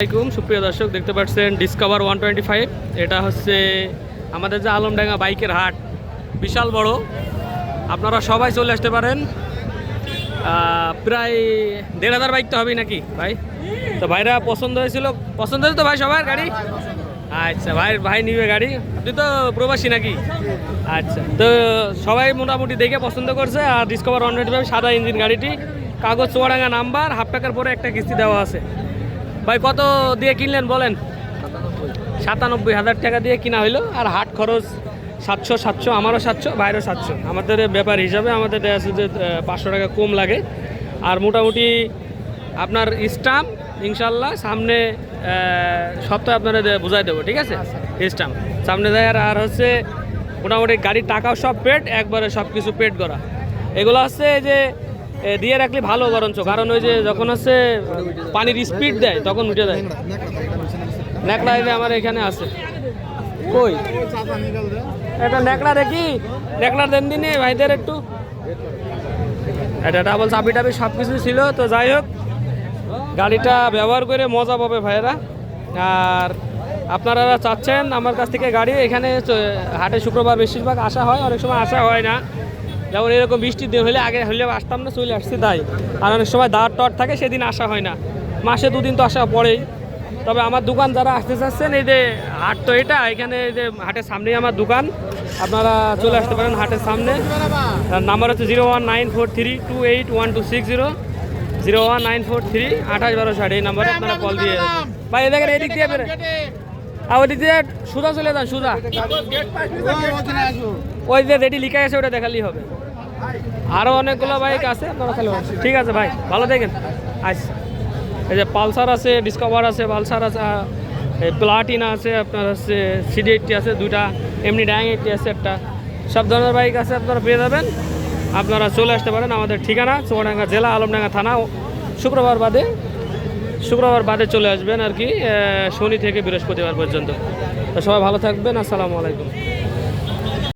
আসসালামাইকুম সুপ্রিয় দর্শক, দেখতে পাচ্ছেন ডিসকভার ওয়ান টোয়েন্টি ফাইভ এটা হচ্ছে আমাদের যে আলমডাঙ্গা বাইকের হাট, বিশাল বড়। আপনারা সবাই চলে আসতে পারেন। প্রায় দেড় হাজার বাইক তো হবেই নাকি, ভাই? তো ভাইরা, পছন্দ হয়েছিল? পছন্দ হয়েছে তো ভাই সবার গাড়ি? আচ্ছা ভাই ভাই নিবে গাড়ি? আপনি তো প্রবাসী নাকি? আচ্ছা তো সবাই মোটামুটি দেখে পছন্দ করছে। আর ডিসকভার ওয়ান টোয়েন্টি ফাইভ সাদা ইঞ্জিন গাড়িটি, কাগজ চোয়াডাঙ্গা নাম্বার, হাফ টাকার পরে একটা কিস্তি দেওয়া আছে। ভাই, কত দিয়ে কিনলেন বলেন? সাতানব্বই হাজার টাকা দিয়ে কিনা হইল, আর হাট খরচ সাতশো সাতশো, আমারও সাতশো বাইরেও সাতশো। আমাদের ব্যাপার হিসাবে আমাদের দেখা যে পাঁচশো টাকা কম লাগে। আর মোটামুটি আপনার স্টাম্প ইনশাল্লাহ সামনে সপ্তাহে আপনারা বুঝাই দেবো, ঠিক আছে? স্টাম্প। সামনে দেয় আর- হচ্ছে মোটামুটি গাড়ির টাকাও সব পেড একবারে সব কিছু পেড করা এগুলো হচ্ছে যে দিয়ে রাখলে ভালো বরঞ্চ। কারণ ওই যে যখন হচ্ছে পানির স্পিড দেয়, তখন উঠে দেয় ন্যাকড়া এলে আমার এখানে আছে। কই? এটা ন্যাকড়া দেখি। ন্যাকড়া দেন দিনে, ভাইদের একটু। এটা ডাবল চাবি টাবি সব কিছু ছিল, তো যাই হোক, গাড়িটা ব্যবহার করে মজা পাবে ভাইয়েরা। আর আপনারা চাচ্ছেন আমার কাছ থেকে গাড়ি, এখানে হাটে শুক্রবার বেশিরভাগ আসা হয়, অনেক সময় আসা হয় না। যেমন এরকম বৃষ্টির দিন হলে আগে হলে আসতাম না, চলে আসছি তাই। আর অনেক সময় দাঁড় টট থাকে, সেদিন আসা হয় না। মাসে দুদিন তো আসা পড়েই। তবে আমার দোকান যারা আসতে চাচ্ছেন, এই যে হাট তো এটা, এখানে এই যে হাটের সামনেই আমার দোকান। আপনারা চলে আসতে পারেন হাটের সামনে। নাম্বার হচ্ছে zero one nine four three two eight one two six zero. Zero one nine four three আঠাশ বারো ষাট, এই নাম্বারে আপনারা কল দিয়ে ভাই, এই দেখেন এদিক দিয়ে আর ওদিক দিয়ে সুদা চলে যান সুদা ওই যে রেডি লিখা আছে, ওটা দেখালেই হবে। আরও অনেকগুলো বাইক আছে, আপনারা ঠিক আছে ভাই, ভালো দেখেন আচ্ছা। এই যে পালসার আছে ডিসকভার আছে, পালসার আছে প্লাটিনা আছে, আপনার হচ্ছে সিডি এইটটি আছে দুইটা, এমনি ড্যাং এইটটি আছে একটা। সব ধরনের বাইক আছে আপনারা পেয়ে যাবেন। আপনারা চলে আসতে পারেন আমাদের ঠিকানা, চুয়াডাঙ্গা জেলা, আলমডাঙ্গা থানা। শুক্রবার বাদে শুক্রবার বাদে চলে আসবেন আর কি শনি থেকে বৃহস্পতিবার পর্যন্ত। সবাই ভালো থাকবেন, আসসালামু আলাইকুম।